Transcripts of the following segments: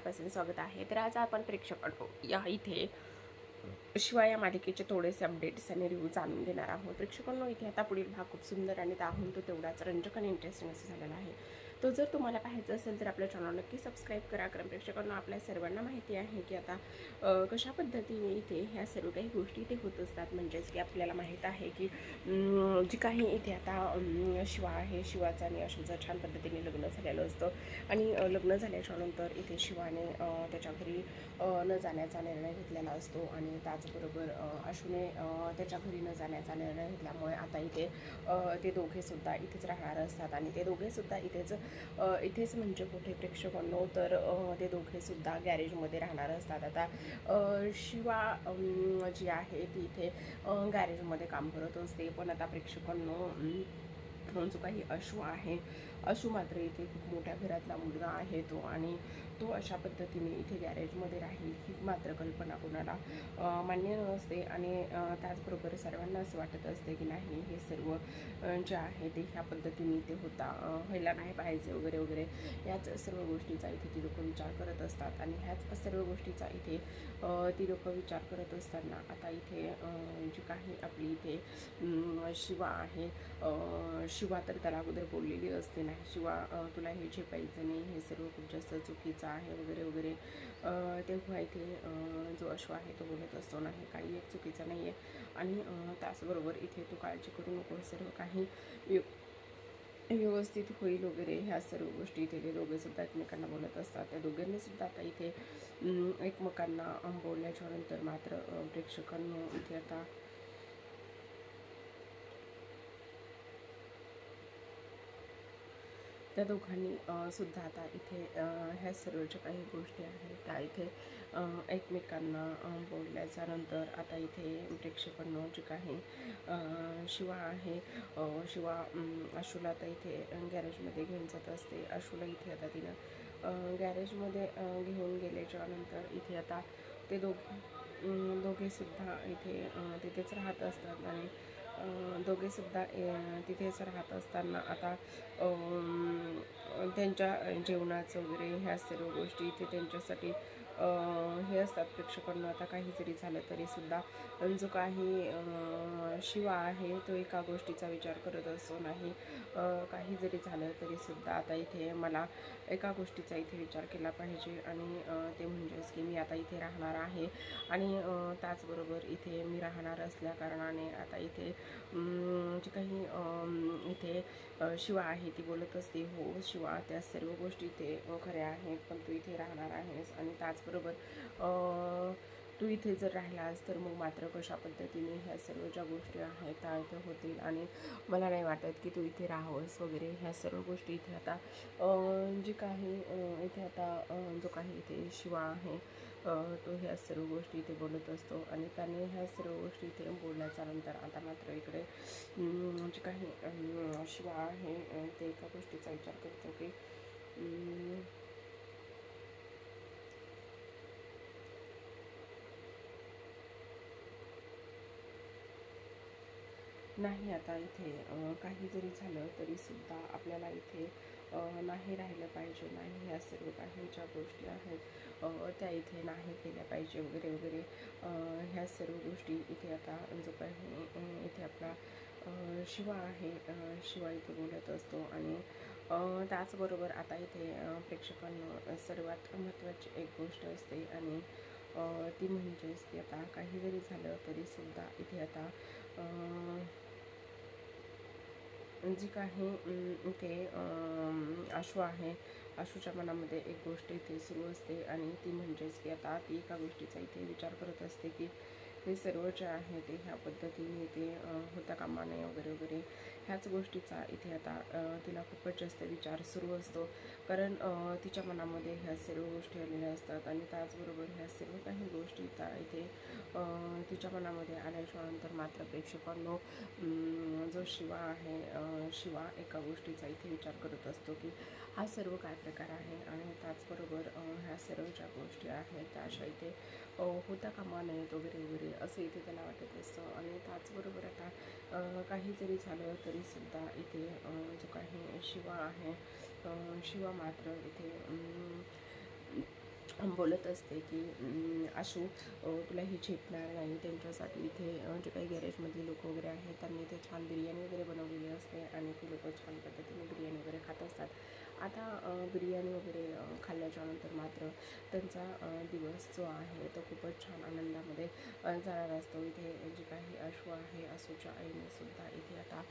पासून स्वागत आहे. तर आज आपण प्रेक्षकांनो या इथे शिवाय या मालिकेचे थोडेसे अपडेट्स आणि रिव्ह्यू जाणून देणार आहोत. प्रेक्षकांनो इथे आता पुढील भाग खूप सुंदर आणि त्याहून तो तेवढाच रंजक आणि इंटरेस्टिंग असं झालेला आहे. तो जर तुम्हाला पाहायचा असेल तर आपल्या चॅनल नक्की सबस्क्राईब करा. कारण प्रेक्षकांना आपल्या सर्वांना माहिती आहे की आता कशा पद्धतीने इथे ह्या सर्व काही गोष्टी इथे होत असतात. म्हणजेच की आपल्याला माहीत आहे की जी काही इथे आता शिवा आहे. शिवाचं आणि अशोचं छान पद्धतीने लग्न झालेलं असतं. आणि लग्न झाल्याच्यानंतर इथे शिवाने त्याच्या घरी न जाण्याचा निर्णय घेतलेला असतो. आणि त्याचबरोबर अ, त्याच्या घरी न जाण्याचा निर्णय घेतल्यामुळे आता इथे ते दोघेसुद्धा इथेच राहणार असतात. आणि ते दोघेसुद्धा इथेच इथेच म्हणजे कुठे प्रेक्षकांनो तर ते दोघे सुद्धा गॅरेजमध्ये राहणार असतात. आता शिवा जी आहे ती इथे गॅरेजमध्ये काम करत असते. पण आता प्रेक्षकांनो जो काही अश्व आहे अशू मात्र इथे खूप मोठ्या घरातला मुलगा आहे तो आणि तो अशा पद्धतीने इथे गॅरेजमध्ये राहील ही मात्र कल्पना कोणाला मान्य नसते आणि त्याचबरोबर सर्वांना असं वाटत असते की नाही हे सर्व जे आहे ते ह्या पद्धतीने इथे होता व्हायला नाही पाहिजे वगैरे वगैरे याच सर्व गोष्टीचा इथे ती लोक विचार करत असतात आणि ह्याच सर्व गोष्टीचा इथे ती लोकं विचार करत असताना आता इथे जी काही आपली इथे शिवा आहे शिवा तर त्याला अगोदर बोललेली असते नाही शिवा तुला हे झेपायचं नाही हे सर्व खूप जास्त चुकीचं आहे वगैरे वगैरे. तेव्हा इथे जो अश्व आहे तो बोलत असतो नाही काही एक चुकीचा नाही आहे आणि त्याचबरोबर इथे तू काळजी करू नको सर्व काही व्यवस्थित होईल वगैरे ह्या सर्व गोष्टी इथे ते एकमेकांना बोलत असतात. त्या दोघांनी सुद्धा आता इथे एकमेकांना बोलल्याच्यानंतर मात्र प्रेक्षकांना इथे आता त्या दोघांनी सुद्धा आता इथे ह्या सर्व ज्या काही गोष्टी आहेत. त्या इथे एकमेकांना बोलल्याच्या नंतर आता इथे प्रेक्षकांना जे काही शिवा आहे शिवा अम, आशूला आता इथे गॅरेजमध्ये घेऊन जात असते. आशूला इथे आता तिनं गॅरेजमध्ये घेऊन गेल्याच्यानंतर इथे आता ते दोघे दोघेसुद्धा इथे तिथेच राहत असतात आणि दोघेसुद्धा तिथेच राहत असताना आता त्यांच्या जेवणाचं वगैरे ह्या सर्व गोष्टी इथे त्यांच्यासाठी हे असतात प्रेक्षकांना. आता काही जरी झालं तरी सुद्धा जो काही शिवा आहे तो एका गोष्टीचा विचार करत असतो नाही काही जरी झालं तरी सुद्धा आता इथे मला एका गोष्टीचा इथे विचार केला पाहिजे आणि ते म्हणजेच की मी आता इथे राहणार आहे आणि त्याचबरोबर इथे मी राहणार असल्या कारणाने आता इथे जे काही इथे शिवा आहे ती बोलत असते हो शिवा त्या सर्व गोष्टी इथे खऱ्या आहेत पण तू इथे राहणार आहेस आणि त्याचबरोबर तू इथे जर राहिलास तर मग मात्र कशा पद्धतीने ह्या सर्व ज्या गोष्टी आहेत त्या इथे होतील? आणि मला नाही वाटत की तू इथे राहावंस वगैरे. ह्या सर्व गोष्टी इथे आता जे काही इथे आता जो काही इथे शिवा आहे तो ह्या सर्व गोष्टी इथे बोलत असतो. आणि त्याने ह्या सर्व गोष्टी इथे बोलल्याच्या नंतर आता मात्र इकडे जे काही शिवा आहे ते एका गोष्टीचा विचार करतो की नाही आता इथे काही जरी झालं तरीसुद्धा आपल्याला इथे नाही राहिलं पाहिजे. नाही ह्या सर्व काही ज्या गोष्टी आहेत त्या इथे नाही केल्या पाहिजे वगैरे वगैरे ह्या सर्व गोष्टी इथे आता जो काही इथे आपला शिवा आहे शिवा इथे बोलत असतो आणि त्याचबरोबर आता इथे प्रेक्षकांना सर्वात महत्त्वाची एक गोष्ट असते आणि ती म्हणजेच की आता काही जरी झालं तरीसुद्धा इथे आता जी काही ते आशू आहे. आशूच्या मनामध्ये एक गोष्ट इथे सुरू असते आणि ती म्हणजेच की आता ती एका गोष्टीचा इथे विचार करत असते की हे सर्व जे आहे ते ह्या पद्धतीने ते होता कामा नये वगैरे वगैरे. ह्याच गोष्टीचा इथे आता तिला खूपच जास्त विचार सुरू असतो. कारण तिच्या मनामध्ये ह्या सर्व गोष्टी आलेल्या असतात आणि त्याचबरोबर ह्या सर्व काही गोष्टी त्या इथे तिच्या मनामध्ये आल्याच्यानंतर मात्र प्रेक्षकांनो जो शिवा आहे शिवा एका गोष्टीचा इथे विचार करत असतो की हा सर्व काय प्रकार आहे आणि त्याचबरोबर ह्या सर्व ज्या गोष्टी आहेत त्या अशा इथे होता कामा नयेत वगैरे वगैरे असं इथे त्याला वाटत असतं. आणि त्याचबरोबर आता काही जरी झालं तर सुद्धा इथे अ, जो काही शिवा आहे अ, शिवा मात्र इथे बोलत असते की अशू आशू तुला ही झेपणार नाही. त्यांच्यासाठी इथे जे काही गॅरेजमधले लोक वगैरे आहेत त्यांनी इथे छान बिर्याणी वगैरे बनवलेली असते आणि ती लोक छान पद्धतीने बिर्याणी वगैरे खात असतात. आता बिर्याणी वगैरे खाल्ल्याच्यानंतर खाल्ल्याच्या नंतर मात्र त्यांचा दिवस जो आहे तो खूपच छान आनंदामध्ये जाणार असतो. इथे जे काही अशू आहे असूच्या आईने सुद्धा इथे आता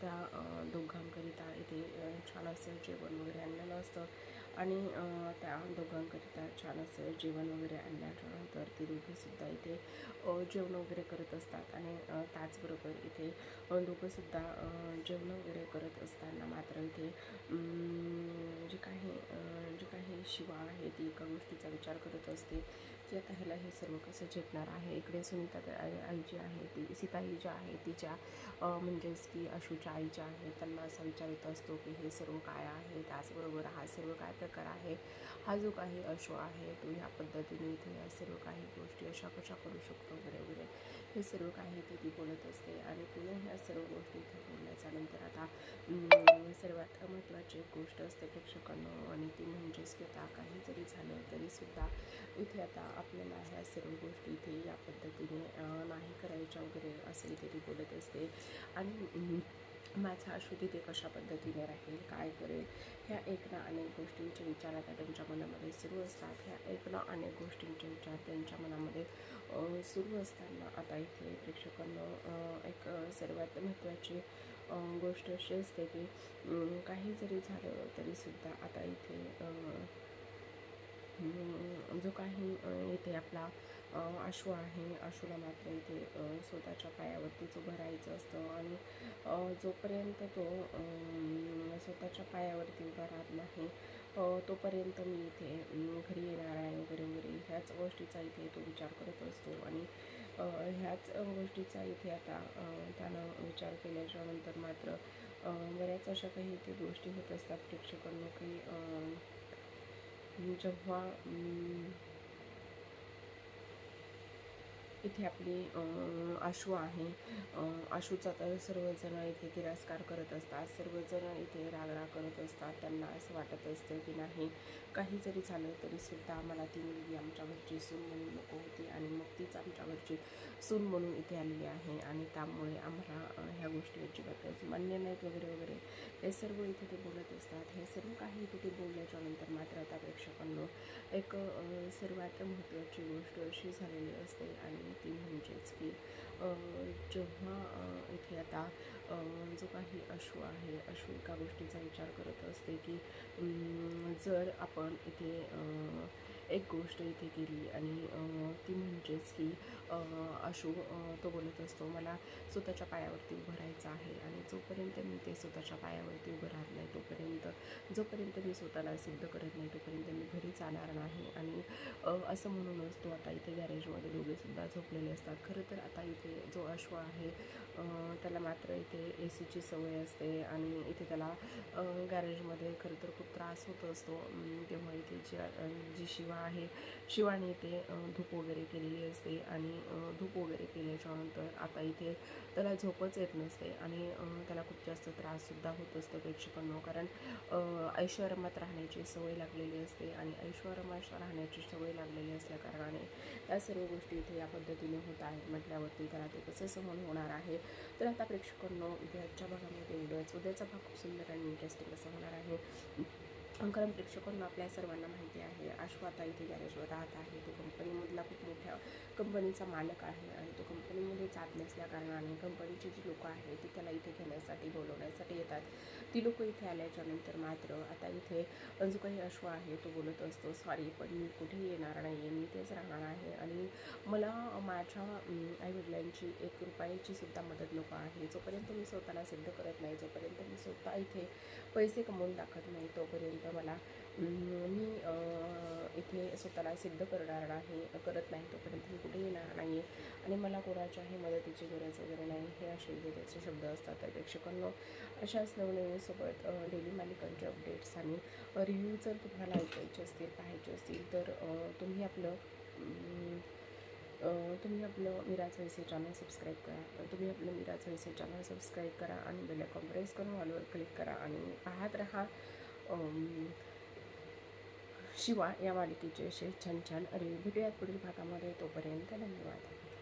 त्या दोघांकरिता इथे छान असं जेवण वगैरे आणलेलं असतं. आणि त्या दोघांकरिता छान असं जेवण वगैरे आणल्यानंतर नंतर ती दोघेसुद्धा इथे जेवण वगैरे करत असतात आणि त्याचबरोबर इथे दोघंसुद्धा जेवण वगैरे करत असताना मात्र इथे जे म्हणजे काही काही शिवा आहे ती एका गोष्टीचा विचार करत असते. की आता ह्याला हे सर्व कसं झेपणार आहे? इकडे सुनीता आई जी आहे ती सीताई जी आहे तिच्या म्हणजेच की अशूच्या आई ज्या आहेत त्यांना असा विचार येत असतो की हे सर्व काय आहे? त्याचबरोबर हा सर्व काय प्रकार आहे? हा जो काही अशो आहे तो ह्या पद्धतीने इथे या सर्व काही गोष्टी अशा कशा करू शकतो? वगैरे वगैरे. हे सर्व काही इथे ती बोलत असते आणि पुन्हा ह्या सर्व गोष्टी इथे बोलण्याचा नंतर आता सर्वात महत्त्वाची एक गोष्ट असते प्रेक्षकांना आणि ती म्हणजेच की आता काही जरी झालं तरीसुद्धा इथे आता आपल्याला ह्या सर्व गोष्टी इथे या पद्धतीने नाही करायच्या वगैरे असेल तरी बोलत असते. आणि माझा अशुद्धी ते कशा पद्धतीने राहील. काय करेल? ह्या एक ना अनेक गोष्टींचे विचार आता त्यांच्या मनामध्ये सुरू असतात. ह्या एक ना अनेक गोष्टींचे विचार त्यांच्या मनामध्ये सुरू असताना आता इथे प्रेक्षकांना एक सर्वात महत्त्वाची गोष्ट अशी असते की काही जरी झालं तरीसुद्धा आता इथे जो काही इथे आपला आशू आहे. आशूला मात्र इथे स्वतःच्या पायावरतीच उभं राहायचं असतं आणि जोपर्यंत तो स्वतःच्या पायावरती उभा राहत नाही तोपर्यंत मी इथे घरी येणार आहे वगैरे वगैरे ह्याच गोष्टीचा इथे तो विचार करत असतो आणि ह्याच गोष्टीचा इथे आता त्यानं विचार केल्याच्यानंतर मात्र बऱ्याच अशा काही इथे गोष्टी होत असतात. प्रेक्षकांना की जेव्हा इथे आपली आशू आहे. आशूचा तर सर्वजण इथे तिरस्कार करत असतात. सर्वजण इथे रागराग करत असतात. त्यांना असं वाटत असतं की नाही काही जरी झालं तरीसुद्धा आम्हाला ती मुलगी आमच्या घरची सून म्हणून नको होती आणि मग तीच आमच्या घरची सून म्हणून इथे आलेली आहे आणि त्यामुळे आम्हाला ह्या गोष्टी अजिबातच मान्य नाहीत वगैरे वगैरे. हे सर्व इथे ते बोलत असतात. हे सर्व काही इथे ते बोलल्याच्या नंतर मात्र आता प्रेक्षकांना एक सर्वात महत्त्वाची गोष्ट अशी झालेली असते आणि ती म्हणजेच की जेव्हा इथे आता जो काही अश्व आहे अश्व एका गोष्टीचा विचार करत असते की अं, जर आपण इथे अं, एक गोष्ट इथे केली आणि ती म्हणजेच की अशू तो बोलत असतो मला स्वतःच्या पायावरती उभं राहायचं आहे आणि जोपर्यंत मी ते स्वतःच्या पायावरती उभं राहत नाही तोपर्यंत जोपर्यंत मी स्वतःला सिद्ध करत नाही तोपर्यंत मी घरी जाणार नाही. आणि असं म्हणूनच तो आता इथे गॅरेजमध्ये दोघेसुद्धा झोपलेले असतात. खरं तर आता इथे जो अश्व आहे त्याला मात्र इथे ए सीची सवय असते आणि इथे त्याला गॅरेजमध्ये खरं तर खूप त्रास होत असतो. तेव्हा इथे जी जी शिवा आहे. शिवाने इथे धूप वगैरे केलेली असते आणि धूप वगैरे केल्याच्यानंतर आता इथे त्याला झोपच येत नसते आणि त्याला खूप जास्त त्राससुद्धा होत असतो प्रेक्षकांनो कारण ऐश्वरमात राहण्याची सवय लागलेली असते आणि ऐशोआरामात राहण्याची सवय लागलेली असल्या कारणाने या सर्व गोष्टी इथे या पद्धतीने होत आहेत म्हटल्यावरती त्याला ते कसं सहन होणार आहे. तर आता प्रेक्षकांनो इथे आजच्या भागामध्ये एवढंच. उद्याचा भाग खूप सुंदर आणि इंटरेस्टिंग असं होणार आहे. अंकरम प्रेक्षकांना आपल्या सर्वांना माहिती आहे. आशू आता इथे गॅरेजवर राहत आहे. तो कंपनीमधला खूप मोठ्या कंपनीचा मालक आहे आणि तो कंपनीमध्ये जात नसल्या कारणाने कंपनीची जी लोकं आहेत ती त्याला इथे घेण्यासाठी बोलवण्यासाठी येतात. ती लोकं इथे आल्याच्यानंतर मात्र आता इथे जो काही अश्व आहे तो बोलत असतो सॉरी पण मी कुठेही येणार नाही आहे मी इथेच राहणार आहे. आणि मला माझ्या आईवडिलांची एक रुपयाची सुद्धा मदत नको आहे. जोपर्यंत मी स्वतःला सिद्ध करत नाही जोपर्यंत मी स्वतः इथे पैसे कमवून दाखवत नाही तोपर्यंत मला. मी इथे स्वतःला सिद्ध करणार नाही करत नाही तोपर्यंत मी कुठे येणार नाही आहे आणि मला कोणाच्याही मदतीची गरज वगैरे नाही हे असे त्याचे शब्द असतात तर प्रेक्षकांना. अशाच नवनवीनसोबत डेली मालिकांचे अपडेट्स आणि रिव्ह्यू जर तुम्हाला ऐकायचे असतील पाहायचे असतील तर तुम्ही आपलं तुम्ही आपलं मिराज वैसे चॅनल सबस्क्राईब करा. तुम्ही आपलं मिराज वैसे चॅनल सबस्क्राईब करा आणि बेल प्रेस करून ऑलवर क्लिक करा आणि पाहत राहा. शिवा या मालिकेचे असे छान छान अरे भेटूयात पुढील भागामध्ये तोपर्यंत धन्यवाद.